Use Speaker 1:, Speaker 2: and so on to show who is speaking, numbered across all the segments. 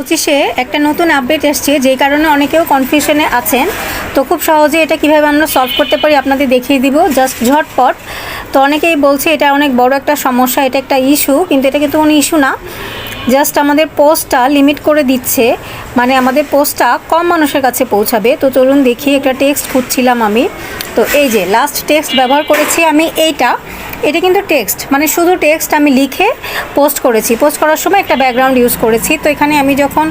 Speaker 1: পঁচিশে একটা নতুন আপডেট এসছে, যেই কারণে অনেকেও কনফিউশনে আছেন। তো খুব সহজে এটা কীভাবে আমরা সলভ করতে পারি আপনাদের দেখিয়ে দিব জাস্ট ঝটপট। তো অনেকেই বলছে এটা অনেক বড় একটা সমস্যা, এটা একটা ইস্যু কিন্তু এটা কিন্তু কোনো ইস্যু না। জাস্ট আমাদের পোস্টটা লিমিট করে দিচ্ছে। মানে আমাদের পোস্টটা কম মানুষের কাছে পৌঁছাবে। তো চলুন দেখি, একটা টেক্সট খুঁজছিলাম আমি। তো এই যে লাস্ট টেক্সট ব্যবহার করেছি আমি এইটা। এটা কিন্তু টেক্সট মানে শুধু টেক্সট আমি লিখে পোস্ট করেছি। পোস্ট করার সময় একটা ব্যাকগ্রাউন্ড ইউজ করেছি। তো এখানে আমি যখন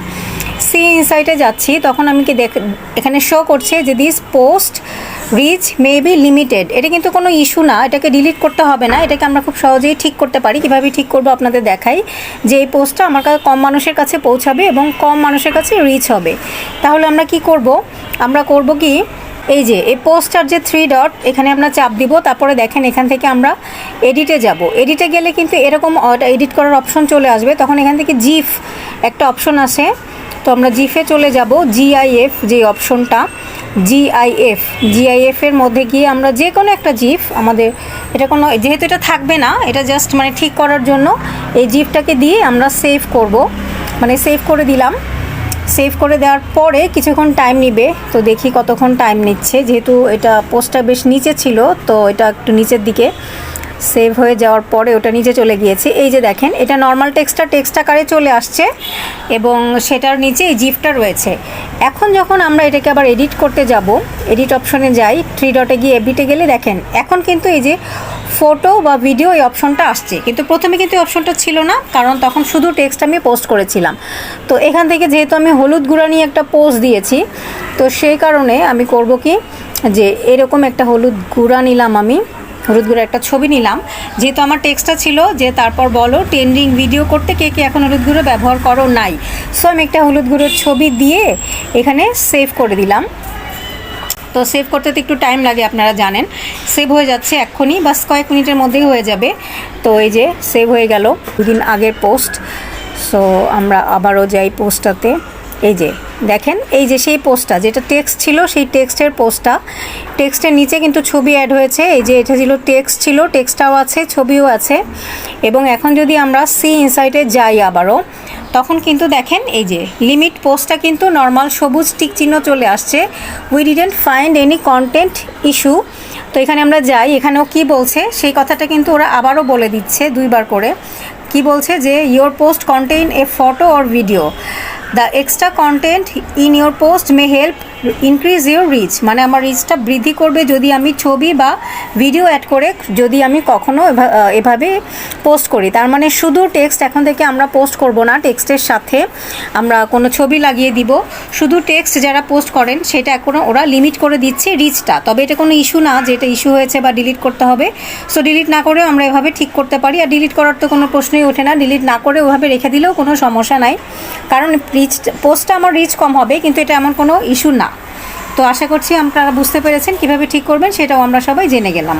Speaker 1: সি ইনসাইটে যাচ্ছি, তখন আমি কি দেখ, এখানে শো করছে যে this post reach may be limited এটা কিন্তু কোনো ইস্যু না, এটাকে ডিলিট করতে হবে না, এটাকে আমরা খুব সহজেই ঠিক করতে পারি। কীভাবে ঠিক করব আপনাদের দেখাই। যে এই পোস্টটা আমার কাছে কম মানুষের কাছে পৌঁছাবে এবং কম মানুষের কাছে রিচ হবে। তাহলে আমরা কি করব? আমরা করব কি? এই যে, এই পোস্টার যে থ্রি ডট এখানে আমরা চাপ দিব, তারপরে দেখেন এখান থেকে আমরা এডিটে যাব। এডিটে গেলে কিন্তু এরকম এডিট করার অপশন চলে আসবে। তখন এখান থেকে জিফ একটা অপশন আসে। তো আমরা জিফে চলে যাব। জিআইএফ যে অপশনটা জিআইএফ জিআইএফ এর মধ্যে গিয়ে আমরা যে কোনো একটা জিফ আমাদের এটা কোনো যেহেতু এটা থাকবে না, এটা জাস্ট মানে ঠিক করার জন্য এই জিফটাকে দিয়ে আমরা সেভ করব। মানে সেভ করে দিলাম। সেভ করে দেওয়ার পরে কিছুক্ষণ টাইম নিবে। তো দেখি কতক্ষণ টাইম নিচ্ছে। যেহেতু এটা পোস্টটা বেশ নিচে ছিল, তো এটা একটু নিচের দিকে। সেভ হয়ে যাওয়ার পরে ওটা নিচে চলে গিয়েছে। এই যে দেখেন, এটা নর্মাল টেক্সটটা টেক্সট আকারে চলে আসছে এবং সেটার নিচে এই জিপটা রয়েছে। এখন যখন আমরা এটাকে আবার এডিট করতে যাব এডিট অপশনে যাই থ্রি ডটে গিয়ে এডিটে গেলে দেখেন, এখন কিন্তু এই যে ফটো বা ভিডিও এই অপশনটা আসছে। কিন্তু প্রথমে কিন্তু এই অপশনটা ছিল না, কারণ তখন শুধু টেক্সট আমি পোস্ট করেছিলাম। তো এখান থেকে যেহেতু আমি হলুদ গুঁড়া নিয়ে একটা পোস্ট দিয়েছি, তো সেই কারণে আমি করব কি, যে এরকম একটা হলুদ গুঁড়া নিলাম আমি। হলুদ গুঁড়ো একটা ছবি নিলাম। যেহেতু আমার টেক্সটটা ছিল যে তারপর বলো ট্রেন্ডিং ভিডিও করতে কে কে এখন হলুদ গুঁড়ো ব্যবহার করো নাই। সো আমি একটা হলুদ গুঁড়োর ছবি দিয়ে এখানে সেভ করে দিলাম। তো সেভ করতে তো একটু টাইম লাগে, আপনারা জানেন। সেভ হয়ে যাচ্ছে এক্ষুনি, বাস কয়েক মিনিটের মধ্যেই হয়ে যাবে। তো এই যে সেভ হয়ে গেল। দুদিন আগের পোস্ট সো আমরা আবারও যাই পোস্টটাতে এই যে, দেখেন, এই যে সেই পোস্টটা, যেটা টেক্সট ছিল, সেই টেক্সটের পোস্টটা। টেক্সটের নিচে কিন্তু ছবি অ্যাড হয়েছে, এই যে এটা ছিল টেক্সট ছিল টেক্সটটাও আছে, ছবিও আছে। এবং এখন যদি আমরা সি ইনসাইটে যাই আবারও, তখন কিন্তু দেখেন, এই যে লিমিট পোস্টটা কিন্তু নর্মাল সবুজ টিক চিহ্ন চলে আসছে। We didn't find any content issue তো এখানে আমরা যাই, এখানেও কি বলছে, সেই কথাটা কিন্তু ওরা আবারও বলে দিচ্ছে দুইবার করে। কি বলছে যে your post contain a photo or video The extra content in your post may help increase your reach মানে আমার রিচটা বৃদ্ধি করবে যদি আমি ছবি বা ভিডিও অ্যাড করে যদি আমি কখনো এভা- এভাবে পোস্ট করি। তার মানে শুধু টেক্সট এখন থেকে আমরা পোস্ট করব না টেক্সটের সাথে আমরা কোনো ছবি লাগিয়ে দিব। শুধু টেক্সট যারা পোস্ট করেন, সেটা এখন ওরা লিমিট করে দিচ্ছে রিচটা তবে এটা কোনো ইস্যু না যে এটা ইস্যু হয়েছে বা ডিলিট করতে হবে। সো ডিলিট না করেও আমরা এভাবে ঠিক করতে পারি। আর ডিলিট করার তো কোনো প্রশ্নই ওঠে না। ডিলিট না করে ওভাবে রেখে দিলেও কোনো সমস্যা নাই। কারণ রিচ পোস্টটা আমার রিচ কম হবে, কিন্তু এটা এমন কোনো ইস্যু না। তো আশা করছি আপনারা বুঝতে পেরেছেন কীভাবে ঠিক করবেন সেটাও আমরা সবাই জেনে গেলাম।